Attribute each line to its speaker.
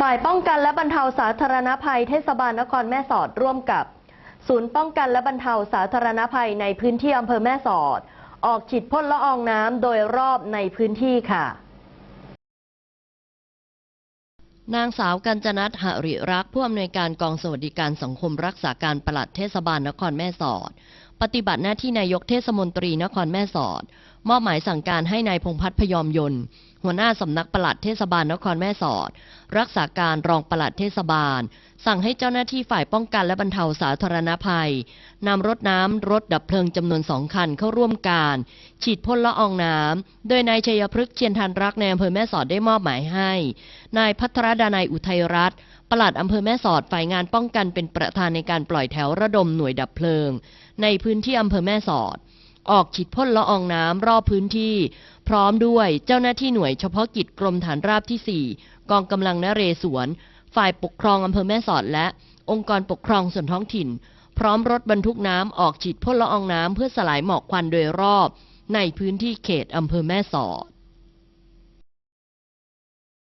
Speaker 1: ฝ่ายป้องกันและบรรเทาสาธารณภัยเทศบาลนครแม่สอดร่วมกับ ศูนย์ป้องกันและบรรเทาสาธารณภัยในพื้นที่อำเภอแม่สอด ออกฉีดพ่นละอองน้ำโดยรอบในพื้นที่ค่ะ นางสาวกัญจนัทหริรักษ์ผู้อำนวยการกองสวัสดิการสังคมรักษาการปลัดเทศบาลนครแม่สอด ปฏิบัติหน้าที่นายกเทศมนตรีนครแม่สอด มอบหมายสั่งการให้นายพงพัฒน์พยอมยนต์ หัวหน้าสำนักปลัดเทศบาลนครแม่สอด รักษาการรองปลัดเทศบาล สั่งให้เจ้าหน้าที่ฝ่ายป้องกันและบรรเทาสาธารณภัยนำรถน้ำรถดับเพลิงจำนวนสองคันเข้าร่วมการ ฉีดพ่นละอองน้ำโดยนายชัยพฤกษ์เชียนทันรักในอำเภอแม่สอดได้มอบหมายให้ นายพัทรดานายอุทัยรัตน์ปลัดอำเภอแม่สอดฝ่ายงานป้องกันเป็นประธานในการปล่อยแถวระดมหน่วยดับเพลิง ในพื้นที่อำเภอแม่สอด ออกฉีดพ่นละอองน้ำรอบพื้นที่ พร้อมด้วยเจ้าหน้าที่หน่วยเฉพาะกิจกรมฐานราบที่ 4 กองกำลังนเรศวร ฝ่ายปกครองอำเภอแม่สอด และองค์กรปกครองส่วนท้องถิ่น พร้อมรถบรรทุกน้ำออกฉีดพ่นละอองน้ำเพื่อสลายหมอกควันโดยรอบ ในพื้นที่เขตอำเภอแม่สอด